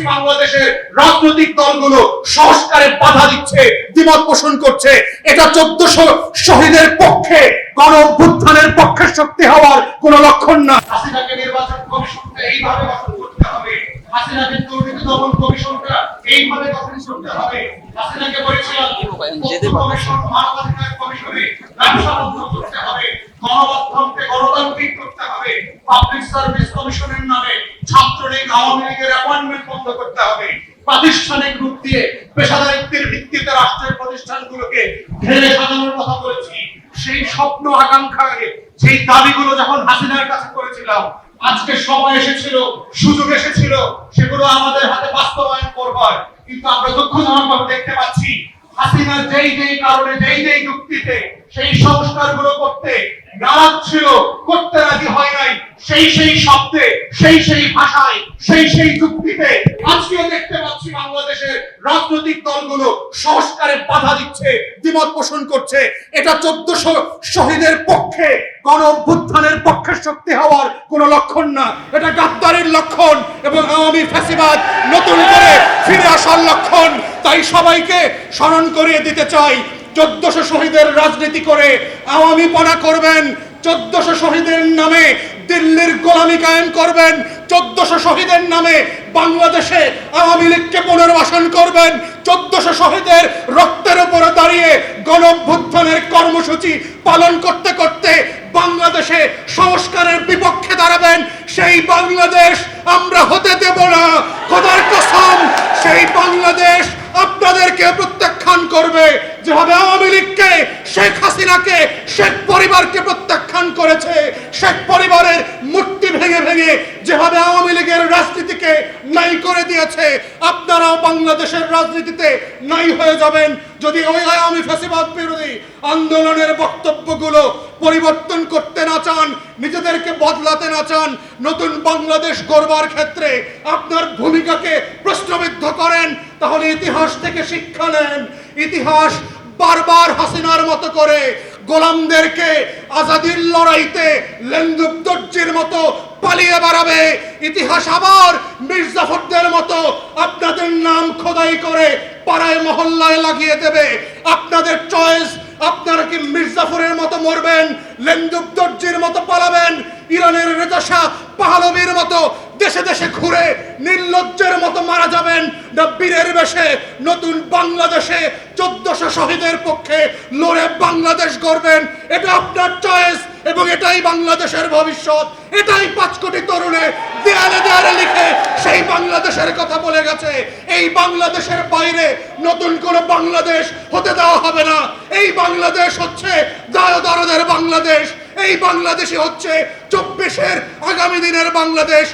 পাচ্ছি বাংলাদেশের রাজনৈতিক দলগুলো সংস্কারে বাধা দিচ্ছে দ্বিমত পোষণ করছে। এটা চোদ্দশো শহীদের পক্ষে গণ অভ্যুত্থানের পক্ষে শক্তি হওয়ার কোন লক্ষণ না। হাসিনাকে নির্বাচন কমিশনটা এইভাবে গঠন করতে হবে। হাসিনাকে দুর্নীতি দমন কমিশনটা এইভাবে গঠন করতে হবে। হাসিনাকে বলেছিলাম যেতে তথ্য পারবে। কমিশন মানবাধিকার কমিশনে ব্যবসা করতে হবে। গণমাধ্যমকে গণতান্ত্রিক করতে হবে। পাবলিক সার্ভিস কমিশনের নামে আওয়ামী লীগের অ্যাপয়েন্টমেন্ট বন্ধ করতে হবে। প্রাতিষ্ঠানিক রূপ দিয়ে পেশাদারিত্বের ভিত্তিতে রাষ্ট্রের প্রতিষ্ঠানগুলোকে ঘেরে সাজানোর কথা বলেছি। সেই স্বপ্ন আকাঙ্ক্ষাকে সেই দাবিগুলো যখন হাসিনার কাছে করেছিলাম, আজকে সময় এসেছিল, সুযোগ এসেছিল, সেগুলো আমাদের হাতে বাস্তবায়ন করবার। কিন্তু আমরা দুঃখজনকভাবে দেখতে পাচ্ছি, হাসিনা যেই যেই কারণে, যেই যেই যুক্তিতে সেই সংস্কারগুলো করতে নারাজ ছিল, করতে রাজি হয় নাই, সেই শব্দে, সেই সেই ভাষায়, সেই সেই যুক্তিতে আজকেও দেখতে পাচ্ছি বাংলাদেশের রাজনৈতিক দলগুলো সংস্কারে বাধা দিচ্ছে, দ্বিমত পোষণ করছে। এটা চোদ্দশো শহীদের পক্ষে, গণ অভ্যুত্থানের পক্ষে শক্তি হওয়ার কোন লক্ষণ না। এটা গাদ্দারের লক্ষণ এবং আওয়ামী ফ্যাসিবাদ নতুন করে ফিরে আসার লক্ষণ। তাই সবাইকে স্মরণ করিয়ে দিতে চাই, চোদ্দশো শহীদের রাজনীতি করে আওয়ামী পনা করবেন চোদ্দশো শহীদের নামে দিল্লির গোলামি কায়েম করবেন। চোদ্দশো শহীদের নামে বাংলাদেশে আওয়ামী লীগকে পুনর্বাসন করবেন। চোদ্দশো শহীদের রক্তের উপরে দাঁড়িয়ে গণঅভ্যুত্থানের কর্মসূচি পালন করতে করতে বাংলাদেশে সংস্কারের বিপক্ষে দাঁড়াবেন। সেই বাংলাদেশ আমরা হতে দেব না। খোদার কসম, সেই বাংলাদেশ আপনাদেরকে প্রত্যাখ্যান করবে যেভাবে আওয়ামী লীগকে, শেখ হাসিনাকে, শেখ পরিবারকে প্রত্যাখ্যান করেছে। শেখ পরিবারের মূর্তি ভেঙে ভেঙে যেভাবে আওয়ামী লীগের রাজনীতিকে নাই করে দিয়েছে, আপনারাও বাংলাদেশের রাজনীতিতে নাই হয়ে যাবেন। যদি ওই আওয়ামী ফ্যাসিবাদ বিরোধী আন্দোলনের বক্তব্যগুলো পরিবর্তন করতে না চান, নিজেদেরকে বদলাতে না চান, নতুন বাংলাদেশ গড়বার ক্ষেত্রে আপনার ভূমিকাকে প্রশ্নবিদ্ধ করেন, তাহলে ইতিহাস থেকে শিক্ষা নেন। ইতিহাস বারবার হাসিনার মতো করে গোলামদেরকে আজাদির লড়াইতে লেন্দুক দর্জির মতো পালিয়ে বেড়াবে। ইতিহাস আবার মির্জাফরদের মতো আপনাদের নাম খোদাই করে পাড়ায়, মহল্লায় লাগিয়ে দেবে। আপনাদের চয়েস আপনারা কি মির্জাফরের মতো মরবেন, লেন্দুক দর্জির মতো পালাবেন, ইরানের রেজা শাহ পাহলবীর মতো দেশে দেশে ঘুরে নির্লজ্জের মতো মারা যাবেন না বীরের বেশে, নতুন বাংলাদেশে চোদ্দশো শহীদের পক্ষে লড়ে বাংলাদেশ গড়বেন। এটা আপনার চয়েস এবং এটাই বাংলাদেশের ভবিষ্যৎ। এটাই পাঁচ কোটি তরুণে দেয়ালে দেয়ালে লিখে সেই বাংলাদেশের কথা বলে গেছে। এই বাংলাদেশের বাইরে নতুন কোন বাংলাদেশ হতে দেওয়া হবে না। এই বাংলাদেশ হচ্ছে দায় দরদের বাংলাদেশ। এই বাংলাদেশে হচ্ছে চব্বিশের আগামী দিনের বাংলাদেশ।